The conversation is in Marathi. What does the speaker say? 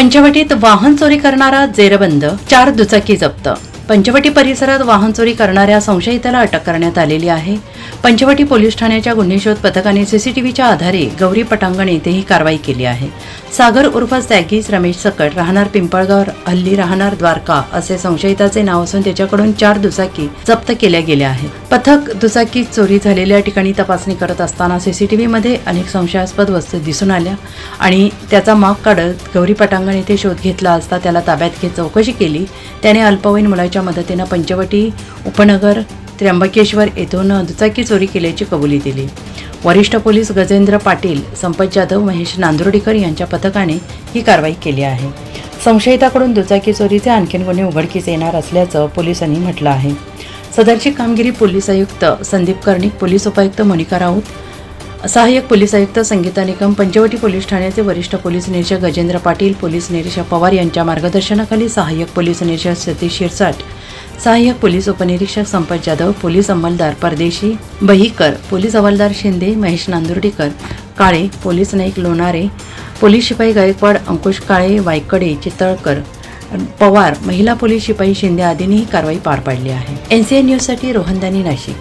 पंचवटीत वाहन चोरी करणारा जेरबंद चार दुचाकी जप्त. पंचवटी परिसरात वाहन चोरी करणाऱ्या संशयिताला अटक करण्यात आलेली आहे. पंचवटी पोलीस ठाण्याच्या गुन्हे शोध पथकाने सीसीटीव्हीच्या आधारे गौरी पटांगण येथे ही कारवाई केली आहे. सागर उर्फ जॅगीस रमेश सकट राहणार पिंपळगाव हल्ली राहणार द्वारका असे संशयिताचे नाव असून त्याच्याकडून चार दुचाकी जप्त केल्या गेल्या आहेत. पथक दुचाकी चोरी झालेल्या ठिकाणी तपासणी करत असताना सीसीटीव्ही मध्ये अनेक संशयास्पद वस्तू दिसून आल्या आणि त्याचा माग काढत गौरी पटांगण येथे शोध घेतला असता त्याला ताब्यात घेत चौकशी केली. त्याने अल्पवयीन मुलाच्या मदतीनं पंचवटी उपनगर त्र्यंबकेश्वर येथून दुचाकी चोरी केल्याची कबुली दिली. वरिष्ठ पोलीस गजेंद्र पाटील संपत जाधव महेश नांदुर्डीकर यांच्या पथकाने ही कारवाई केली आहे. संशयिताकडून दुचाकी चोरीचे आणखीन गुन्हे उघडकीस येणार असल्याचं पोलिसांनी म्हटलं आहे. सदरची कामगिरी पोलीस आयुक्त संदीप कर्णिक पोलीस उपायुक्त मोनिका राऊत सहाय्यक पोलीस आयुक्त संगीता निकम पंचवटी पोलीस ठाण्याचे वरिष्ठ पोलीस निरीक्षक गजेंद्र पाटील पोलीस निरीक्षक पवार यांच्या मार्गदर्शनाखाली सहाय्यक पोलीस निरीक्षक सतीश शिरसाट सहाय्यक पोलीस उपनिरीक्षक संपत जाधव पोलीस अंमलदार परदेशी बहीकर पोलीस हवालदार शिंदे महेश नांदुर्डीकर काळे पोलीस नाईक लोणारे पोलीस शिपाई गायकवाड अंकुश काळे वायकडे चितळकर पवार महिला पोलीस शिपाई शिंदे आदींनी ही कारवाई पार पाडली आहे. एनसीएन न्यूजसाठी रोहनदानी नाशिक.